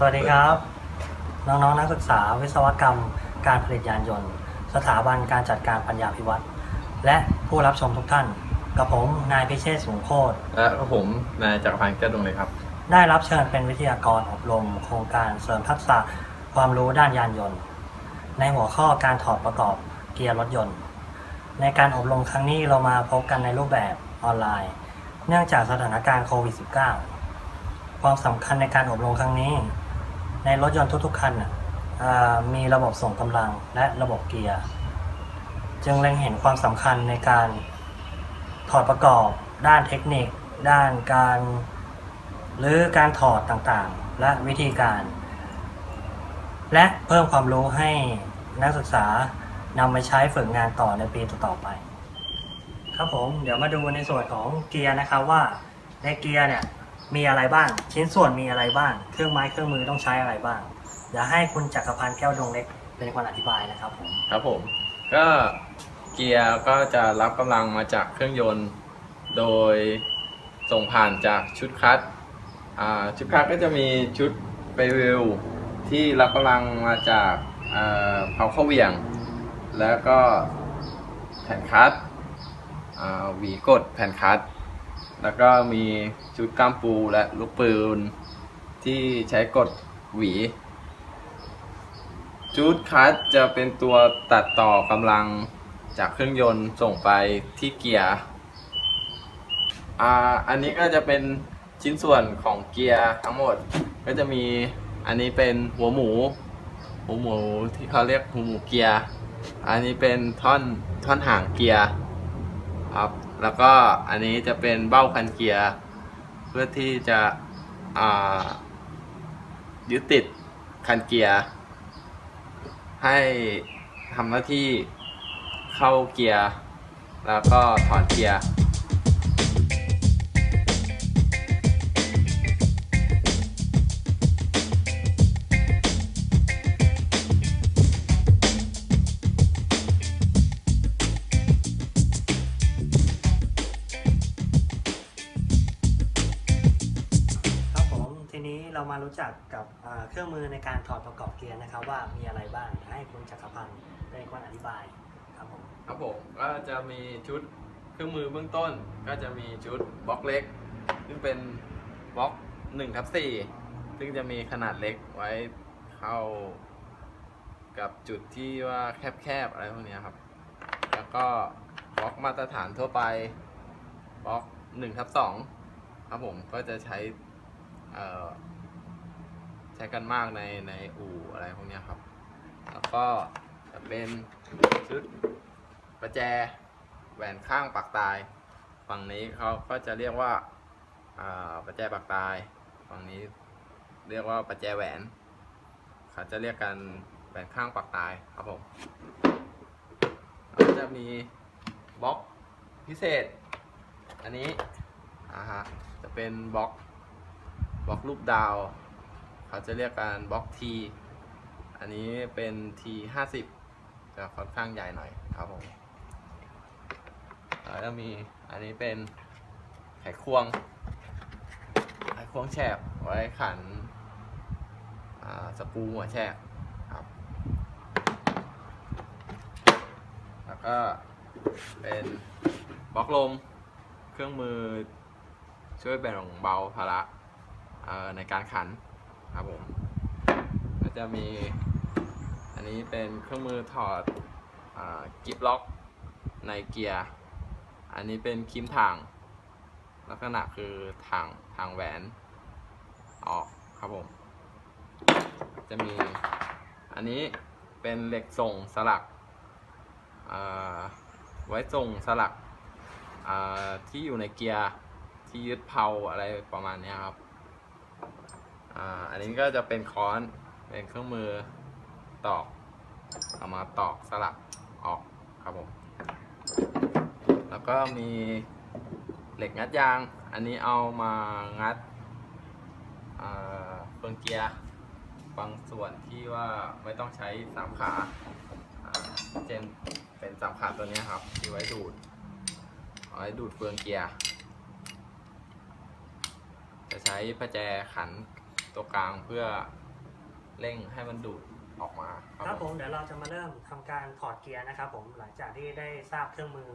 สวัสดีครับ น้องๆนักศึกษาวิศวกรรมการผลิตยานยนต์ สถาบันการจัดการปัญญาพิวัตรและผู้รับชมทุกท่าน กับผมนายพิเชษฐ์สูงโคตรและผมนายจักรพันธ์แก้วดวงเลยครับ ได้รับเชิญเป็นวิทยากรอบรม โครงการเสริมทักษะความรู้ด้านยานยนต์ ในหัวข้อการถอดประกอบเกียร์รถยนต์ ในการอบรมครั้งนี้เรามาพบกันในรูปแบบออนไลน์ เนื่องจากสถานการณ์โควิด -19 ความสำคัญในการอบรมครั้งนี้ ในรถยนต์ทุกๆคันมีระบบส่งกำลังและระบบเกียร์ จึงเล็งเห็นความสำคัญในการถอดประกอบ ด้านเทคนิค ด้านการหรือการถอดต่างๆ และวิธีการ และเพิ่มความรู้ให้นักศึกษานำไปใช้ฝึกงานต่อในปีต่อๆไป ครับผมเดี๋ยวมาดูในส่วนของเกียร์นะครับว่าในเกียร์เนี่ย มีอะไรบ้าง ชิ้นส่วนมีอะไรบ้าง เครื่องไม้เครื่องมือต้องใช้อะไรบ้างเดี๋ยวให้คุณจักรพันธ์แก้วดวงเล็กเป็นคนอธิบายนะครับผมครับผม ก็เกียร์ก็จะรับกำลังมาจากเครื่องยนต์ โดยส่งผ่านจากชุดคัดชุดคัดก็จะมีชุดไปวิวที่รับกำลังมาจากเผาเข้าเวียง แล้วก็แผ่นคัดหวีกดแผ่นคัด แล้วก็มีชุดก้ามปูและลูกปืน ที่ใช้กดหวีจูดคัตจะเป็นตัวตัดต่อกำลังจากเครื่องยนต์ส่งไปที่เกียร์อ่าอันนี้ก็จะเป็นชิ้นส่วนของเกียร์ทั้งหมด ก็จะมีอันนี้เป็นหัวหมู หัวหมูที่เขาเรียกหัวหมูเกียร์ อันนี้เป็นท่อนท่อนหางเกียร์ครับ แล้วก็อันนี้จะเป็นเบ้าคันเกียร์ เพื่อที่จะยึดติดคันเกียร์ ให้ทำหน้าที่เข้าเกียร์ แล้วก็ถอนเกียร์ารู้จักกับเครื่องมือในการถอดประกอบเกียร์นะครับ ว่ามีอะไรบ้างให้คุณจักรพันธ์เป็นคนอธิบายครับผมครับผมก็จะมีชุดเครื่องมือเบื้องต้น ก็จะมีชุดบล็อกเล็ก ซึ่งเป็นบล็อก1ทับ4ซึ่งจะมีขนาดเล็กไว้เข้ากับจุดที่ว่าแคบๆอะไรพวกนี้ครับ แล้วก็บล็อกมาตรฐานทั่วไปบล็อก1ทับ2ครับผมก็จะใช้เอ่อ ใช้กันมากในในอู่อะไรพวกนี้ครับ แล้วก็จะเป็นชุดประแจแหวนข้างปักตาย ฝั่งนี้เขาก็จะเรียกว่าประแจปักตาย ฝั่งนี้เรียกว่าประแจแหวนเขาจะเรียกกันแหวนข้างปักตายครับผมแล้วจะมีบล็อกพิเศษ อันนี้อ่าฮะจะเป็นบล็อกบล็อกรูปดาว เขาจะเรียกกันบล็อก T อันนี้เป็น T 50จะค่อนข้างใหญ่หน่อยครับผมแล้วมีอันนี้เป็นไขควง ไขควงแฉกไว้ขันสกูหัวแฉกครับ แล้วก็เป็นบล็อกลมเครื่องมือช่วยแบ่งเบาภาระในการขัน ครับผมก็จะมีอันนี้เป็นเครื่องมือถอดอกิฟล็อกในเกียร์ อันนี้เป็นคิมถ่างลักษณะคือถ่างถ่างแหวนออกครับผม จะมีอันนี้เป็นเหล็กส่งสลักไว้ส่งสลักที่อยู่ในเกียร์ที่ยึดเพลาอะไรประมาณนี้ครับ อ่าอันนี้ก็จะเป็นค้อนเป็นเครื่องมือตอกเอามาตอกสลักออกครับผม แล้วก็มีเหล็กงัดยาง อันนี้เอามางัดเฟืองเกียร์บางส่วนที่ว่าไม่ต้องใช้สามขาเช่นเป็นสามขาตัวนี้ครับ ที่ไว้ดูดเอาไว้ดูดเฟืองเกียร์ จะใช้ประแจขัน ตัวกลางเพื่อเร่งให้มันดูดออกมาครับผมเดี๋ยวเราจะมาเริ่มทำการถอดเกียร์นะครับผมหลังจากที่ได้ทราบเครื่องมือ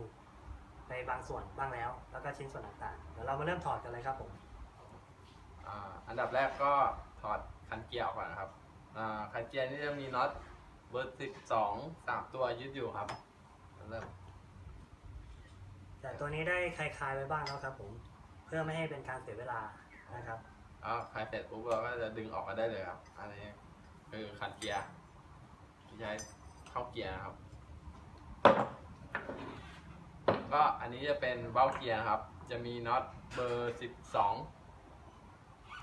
ไปบางส่วนบ้างแล้ว แล้วก็ชิ้นส่วนต่างๆเดี๋ยวเรามาเริ่มถอดกันเลยครับผมอ่าอันดับแรกก็ถอดคันเกียร์ออกก่อนนะครับอ่าคันเกียร์นี่จะมีน็อตเบอร์สิบสองสามตัวยึดอยู่ครับเริ่มแต่ตัวนี้ได้คลายๆไว้บ้างแล้วครับผมเพื่อไม่ให้เป็นการเสียเวลานะครับเอาคลายเสร็จปุ๊บเราก็จะดึงออกมาได้เลยครับ อันนี้คือคันเกียร์ที่ใช้เข้าเกียร์ครับ ก็อันนี้จะเป็นเบ้าเกียร์ครับ จะมีน็อตเบอร์สิบสอง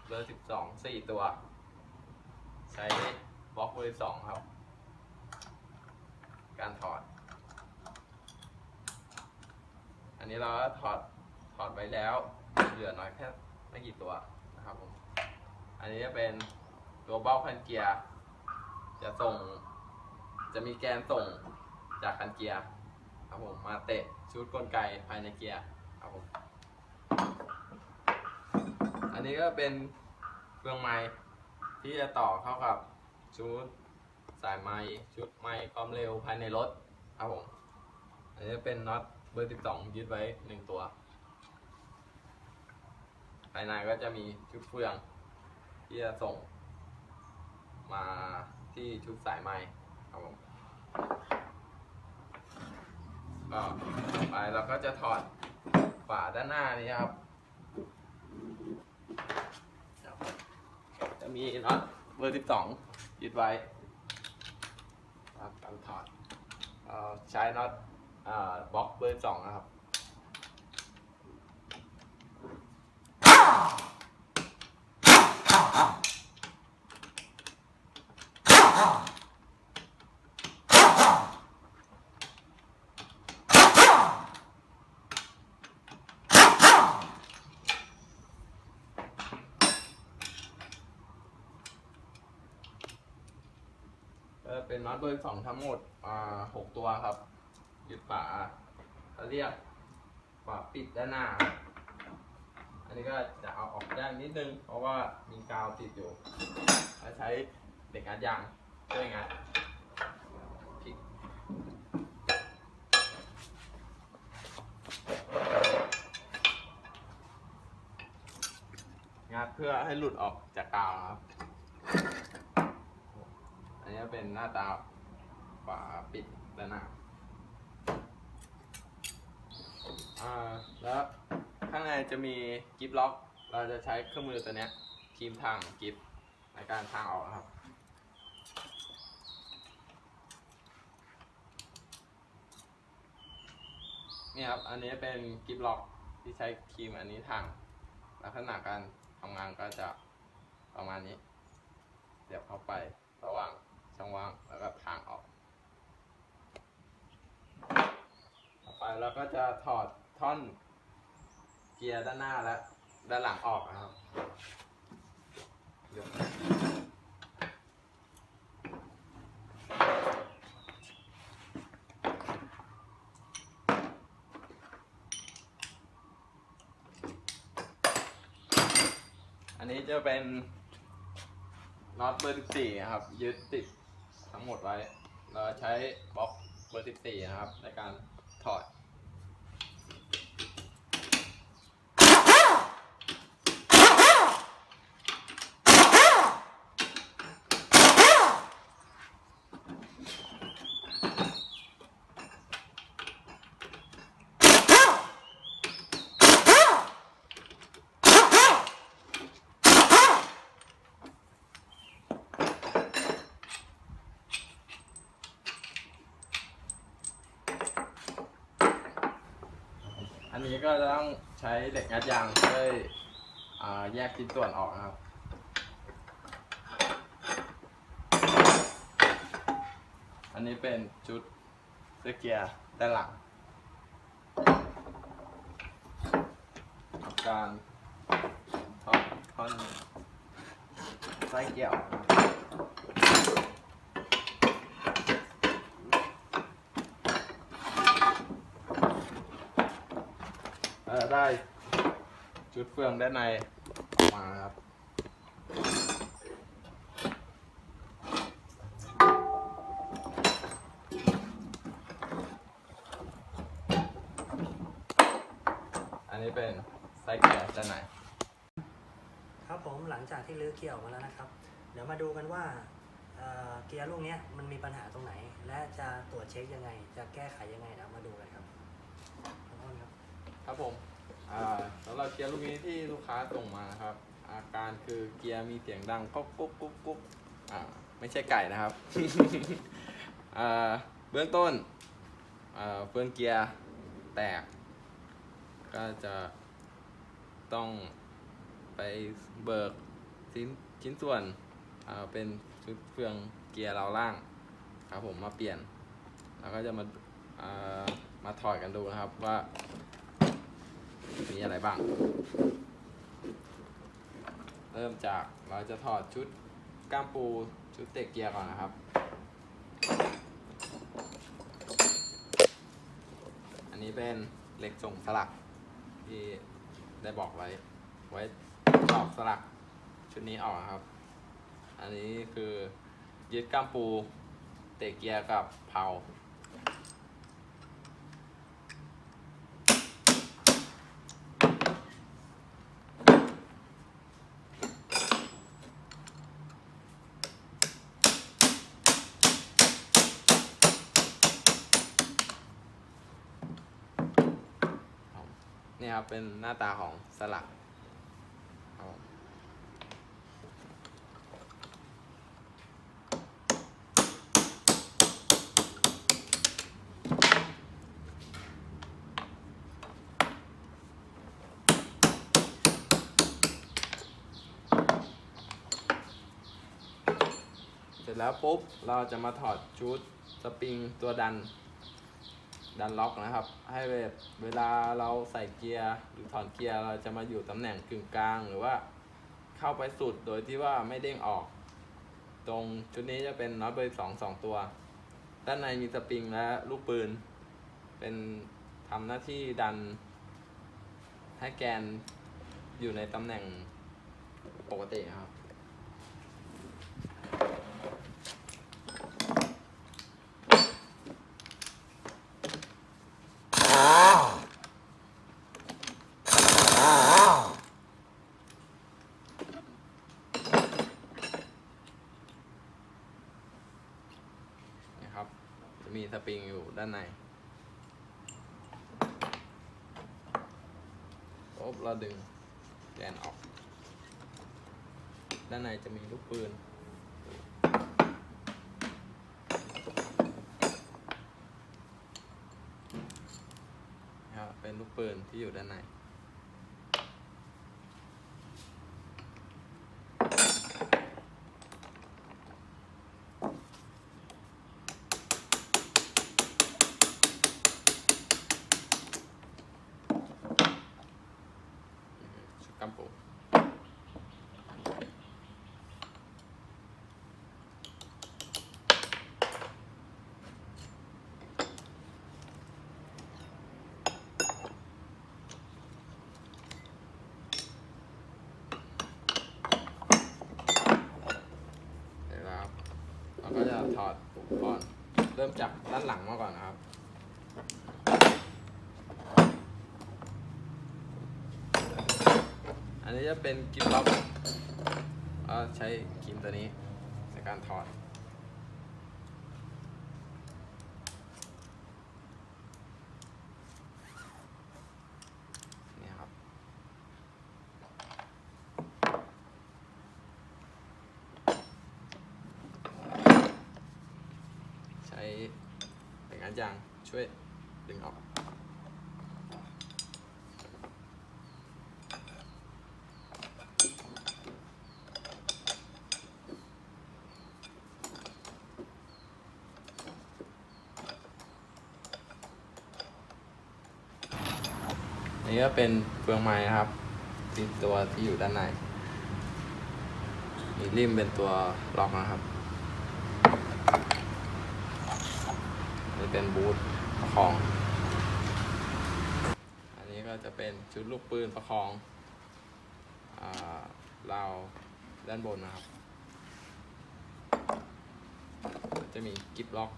เบอร์สิบสองสี่ตัว ใช้บล็อกเบอร์สองครับ การถอด อันนี้เราก็ถอดถอดไว้แล้ว เหลือน้อยแค่ไม่กี่ตัว นะครับผม อันนี้จะเป็นตัวเบ้าคันเกียร์ จะส่ง จะมีแกนส่งจากคันเกียร์ครับผม มาเตะชุดกลไกภายในเกียร์ครับผม อันนี้ก็เป็นเครื่องไม้ที่จะต่อเข้ากับชุดสายไม้ชุดไม้ความเร็วภายในรถครับผม อันนี้เป็นน็อตเบอร์ 12 ยึดไว้หนึ่งตัว ภายในก็จะมีชุดเฟือง ที่จะส่ง มาที่ชุดสายไม้ครับผมก็ไปเราก็จะถอดฝาด้านหน้านี้ครับ จะมีน็อตเบอร์12ยึดไว้ครับการถอดอใช้น็อตอบล็อกเบอร์2นะครับ เป็นน็อตเบอร์สองทั้งหมด อ่าหกตัวครับยึดฝาเขาเรียกฝาปิดด้านหน้า อันนี้ก็จะเอาออกได้นิดนึง เพราะว่ามีกาวติดอยู่แล้วใช้เด็กงัดยางช่วยงัดพลิกงัดเพื่อให้หลุดออกจากกาวครับ อันนี้เป็นหน้าตาฝาปิดด้านหน้าอ่าแล้ว ข้างในจะมีกิฟล็อก เราจะใช้เครื่องมือตัวนี้ทีมทางกิฟในการทางออกนะครับ นี่ครับ อันนี้เป็นกิฟล็อกที่ใช้ครีมอันนี้ทางลักษณะการทำงานก็จะประมาณนี้เสียบเข้าไประหว่างช่องว่างแล้วก็ทางออก ต่อไปเราก็จะถอดท่อน เกียร์ด้านหน้าและด้านหลังออกนะครับยกอันนี้จะเป็นน็อตเบอร์14ครับ ยึดติดทั้งหมดไว้ เราใช้บล็อกเบอร์14นะครับ ในการถอด อั นนี้ก็จะต้องใช้เหล็กงัดยางช่วยอ่าแยกชิ้นส่วนออกนะครับอันนี้เป็นชุดเสื้อเกียร์ด้านหลังทำการถอดท่อนไส้เกียร์ ได้จุดเฟืองด้านในออกมาครับอันนี้เป็นไส้เกลียวด้านในครับผมหลังจากที่ลื้อเกียร์ออกมาแล้วนะครับ เดี๋ยวมาดูกันว่าเเกียร์ลูกนี้มันมีปัญหาตรงไหน และจะตรวจเช็คยังไง จะแก้ไขยังไงเดี๋วมาดูกันครับขอโทครับ ครับผม สำหรับเกียร์ลูกนี้ที่ลูกค้าส่งมานะครับ อาการคือเกียร์มีเสียงดังก๊อกกุ๊กกุ๊กกุ๊กอ่าไม่ใช่ไก่นะครับอ่าเบื้องต้นอ่าเฟืองเกียร์แตก ก็จะต้องไปเบิกชิ้นชิ้นส่วนอ่าเป็นชุดเฟืองเกียร์เราล่างครับผมมาเปลี่ยน แล้วก็จะมาอ่ามาถอดกันดูนะครับว่า มีอะไรบ้าง เริ่มจากเราจะถอดชุดก้ามปูชุดเตะเกียร์ก่อนนะครับ อันนี้เป็นเหล็กส่งสลักที่ได้บอกไว้ ไว้ตอกสลักชุดนี้ออกครับ อันนี้คือยึดก้ามปูเตะเกียร์กับเพลา ครับ นี่ครับ เป็นหน้าตาของสลักเสร็จแล้วปุ๊บ เราจะมาถอดชุดสปริงตัวดัน ดันล็อกนะครับ ให้แบบเวลาเราใส่เกียร์หรือถอนเกียร์เราจะมาอยู่ตำแหน่งกึ่งกลางหรือว่าเข้าไปสุดโดยที่ว่าไม่เด้งออก ตรงชุดนี้จะเป็นน็อตเบอร์สองสองตัว ด้านในมีสปริงและลูกปืน เป็นทำหน้าที่ดัน ให้แกนอยู่ในตำแหน่งปกติครับนะครับ จะ มีสปริงอยู่ด้านในปุ๊บเราดึงแกนออก ด้านในจะมีลูกปืนนะครับเป็นลูกปืนที่อยู่ด้านใน ชุดกำปูเสร็จแล้วครับเราก็จะถอดอุปกรณ์เริ่มจานหลังมาก่อนนะครับ อันนี้จะเป็นกิมล็อกก็ใช้ครีมตัวนี้ในการถอด นี่ครับ ใช้เป็นงาน ยางช่วยดึงออก นี่ก็เป็นเฟืองไม้นะครับที่ตัวที่อยู่ด้านใน มีริมเป็นตัวล็อกนะครับ เป็นบูทประคอง อันนี้ก็จะเป็นชุดลูกปืนประคองเราด้านบนนะครับ จะมีกิบล็อก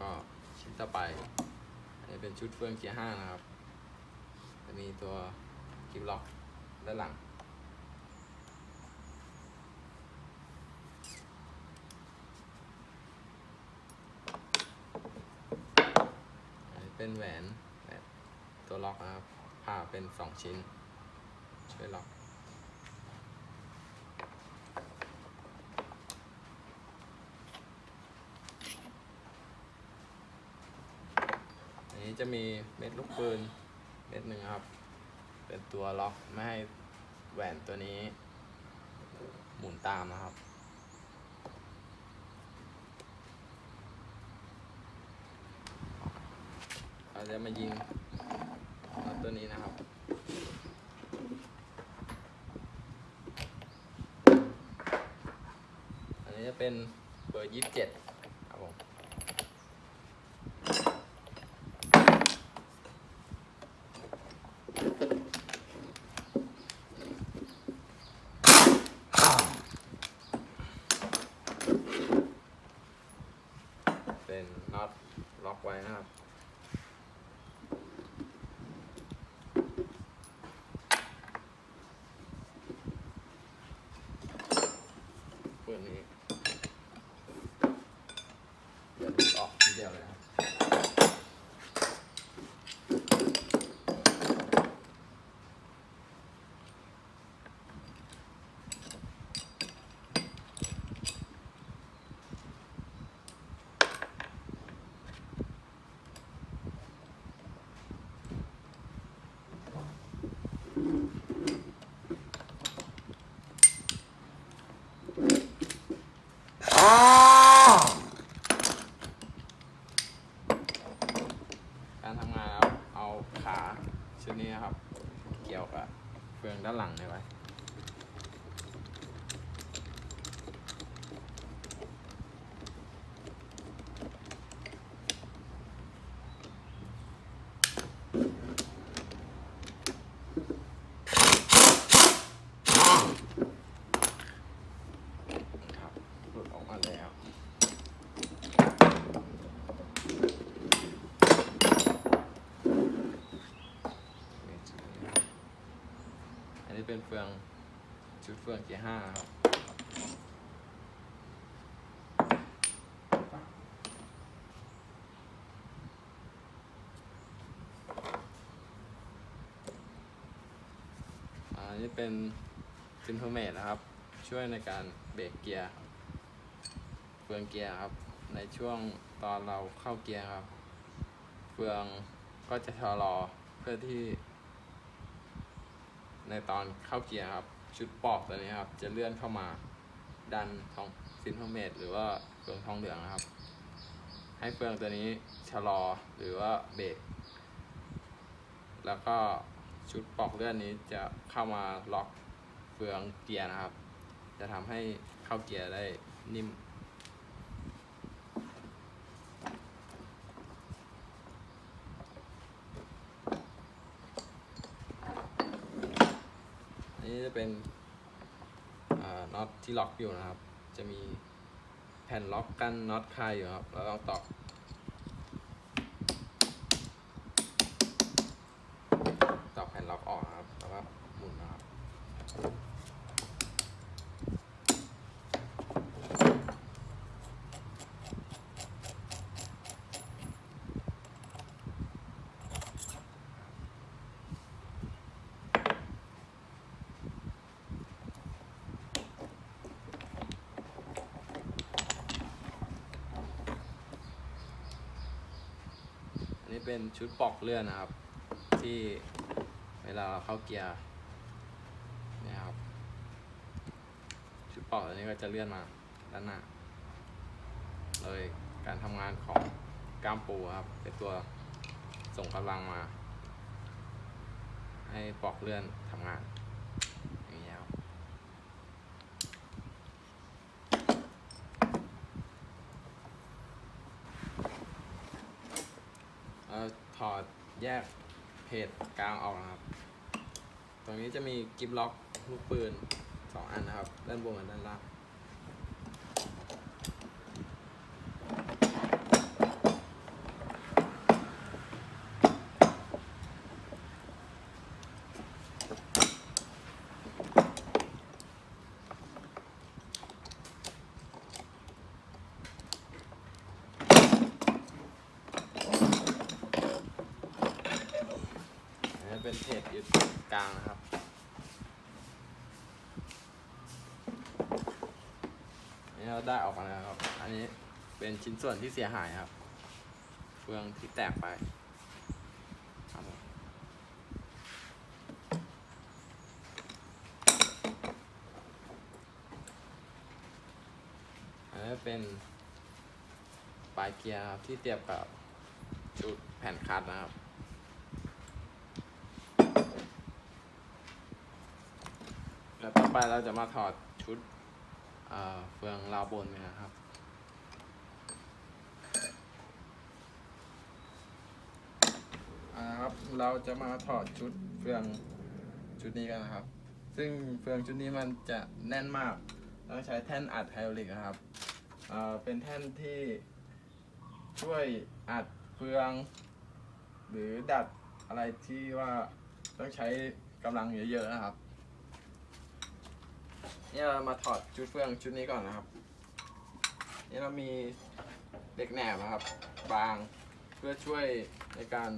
ก็ชิ้นต่อไปอันนี้เป็นชุดเฟืองเกียร์ห้านะครับ จะมีตัว กิฟล็อกด้านหลัง เป็นแหวนแบบตัวล็อกนะครับผ่าเป็นสองชิ้น ช่วยล็อกอันนี้จะมีเม็ดลูกปืนเม็ดหนึ่งครับ เป็นตัวล็อกไม่ให้แหวนตัวนี้ หมุนตามนะครับ เราจะมายิงน็อตตัวนี้นะครับอันนี้จะเป็นเบอร์ยี่สิบเจ็ดครับผม เป็นน็อตล็อกไว้นะครับ เปิดนี้เดี๋ยวดูดออกทีเดียวเลยนะครับ การทำงานแล้วเอาขาชุดนี้นะครับ เกี่ยวกับเฟืองด้านหลังเนี่ยไว้ ครับหลุดออก มาแล้ว อันนี้เป็นเฟืองชุดเฟืองเกียร์ห้าครับอันนี้เป็นซินโทเมตนะครับ ช่วยในการเบรกเกียร์ เฟืองเกียร์ครับ ในช่วงตอนเราเข้าเกียร์ครับ เฟืองก็จะชะลอเพื่อที่ ในตอนเข้าเกียร์ครับ ชุดปอกตัวนี้ครับ จะเลื่อนเข้ามาดันทองซินโทเมตหรือว่าเฟืองทองเหลืองนะครับ ให้เฟืองตัวนี้ชะลอหรือว่าเบรกแล้วก็ชุดปอกเลื่อนนี้จะเข้ามาล็อกเฟืองเกียร์นะครับ จะทำให้เข้าเกียร์ได้นิ่ม อันนี้จะ เป็นน็อตที่ล็อกอยู่นะครับ จะมีแผ่นล็อกกั้นน็อตคายอยู่ครับ เราต้องตอกตอกแผ่นล็อกออกนะครับ แล้วก็หมุนนะครับ อันนี้ เป็นชุดปอกเลื่อนนะครับ ที่เวลาเราเข้าเกียร์นะครับชุดปอกตัวนี้ก็จะเลื่อนมาด้านหน้าเลยการทำงานของกล้ามปูครับ เป็นตัวส่งกำลังมา ให้ปอกเลื่อนทำงานอย่างนี้ยครับ เอ่อถอดแยก เพจกลางออกนะครับ ตรงนี้จะมีกิฟล็อกลูกปืนสองอันนะครับ ด้านบนกับด้านล่าง อ เป็นเพจอยู่กลางนะครับ นี่เรา ได้ออกมาแล้วครับ อันนี้เป็นชิ้นส่วนที่เสียหายครับเฟืองที่แตกไปครับผมอันนี้เป็นปลายเกียร์ครับที่เทียบกับชุดแผ่นคัดนะครับแล้วต่อไปเราจะมาถอดชุด เฟืองราวบนนะครับ ครับ เราจะมาถอดชุดเฟืองชุดนี้กันนะครับ ซึ่งเฟืองชุดนี้มันจะแน่นมาก ต้องใช้แท่นอัดไฮดรอลิกนะครับอ่าเป็นแท่นที่ช่วยอัดเฟือง หรือดัดอะไรที่ว่าต้องใช้กำลังเยอะๆนะครับ นี่เรามาถอดชุดเฟืองชุดนี้ก่อนนะครับ นี่เรามีเหล็กแหนบนะครับ บางเพื่อช่วยในการ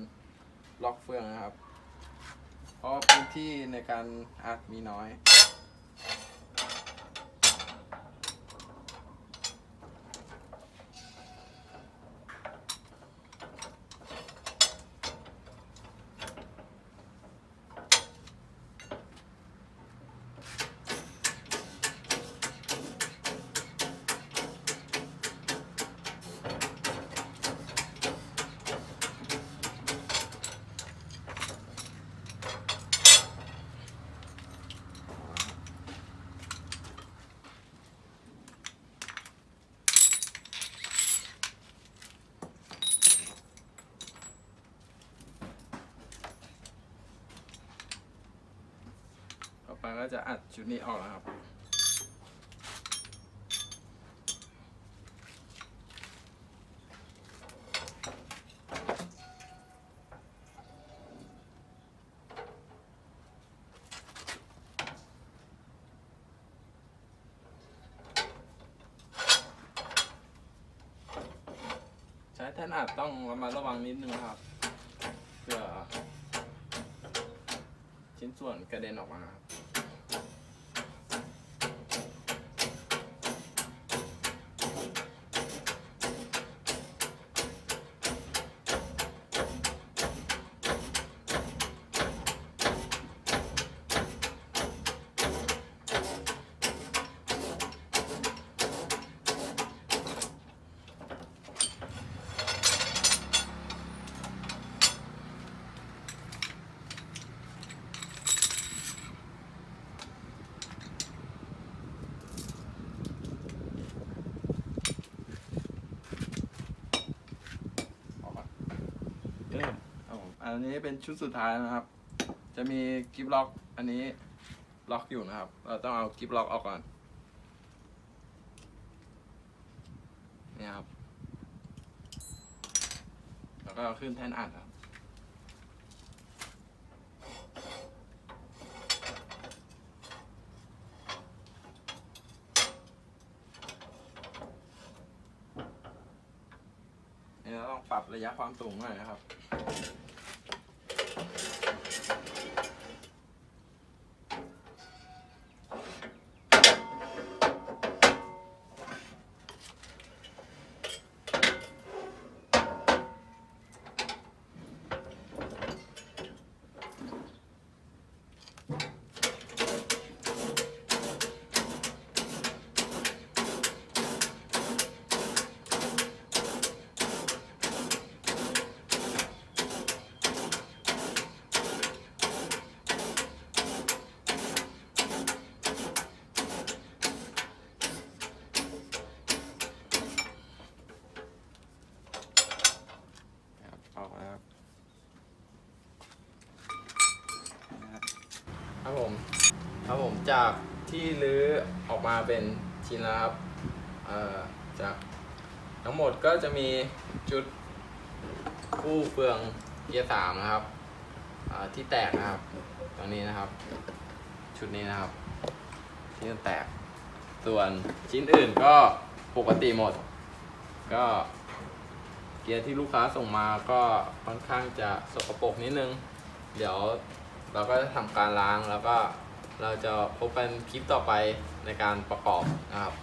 ล็อกเฟืองนะครับ เพราะพื้นที่ในการอัดมีน้อย ก็จะอัดชุดนี้ออกแล้วครับ ใช้แท่นอัดต้องระมัดระวังนิดนึงนะครับ เพื่อชิ้นส่วนกระเด็นออกมาครับออกมาเออเอาผมอั นนี้เป็นชุดสุดท้ายนะครับ จะมีกิฟล็อก อันนี้ล็อกอยู่นะครับ เราต้องเอากิฟล็อกออกก่อนนี่ครับ แล้วก็เอาขึ้นแท่นอัดครับนี่เราต้องปรับระยะความสูงหน่อยนะครับออกแล้วครับครับผม ครับผม จากที่รื้อออกมาเป็นชิ้นแล้วครับเอ่อจากทั้งหมดก็จะมีจุดคู่เฟืองเกียร์สามนะครับอ่าที่แตกนะครับ ตรงนี้นะครับ ชุดนี้นะครับ ที่แตก ส่วนชิ้นอื่นก็ปกติหมด ก็เกียร์ที่ลูกค้าส่งมาก็ค่อนข้างจะสกปรกนิดนึง เดี๋ยวเราก็จะทำการล้างแล้วก็ เราจะพบกันคลิปต่อไปในการประกอบนะครับ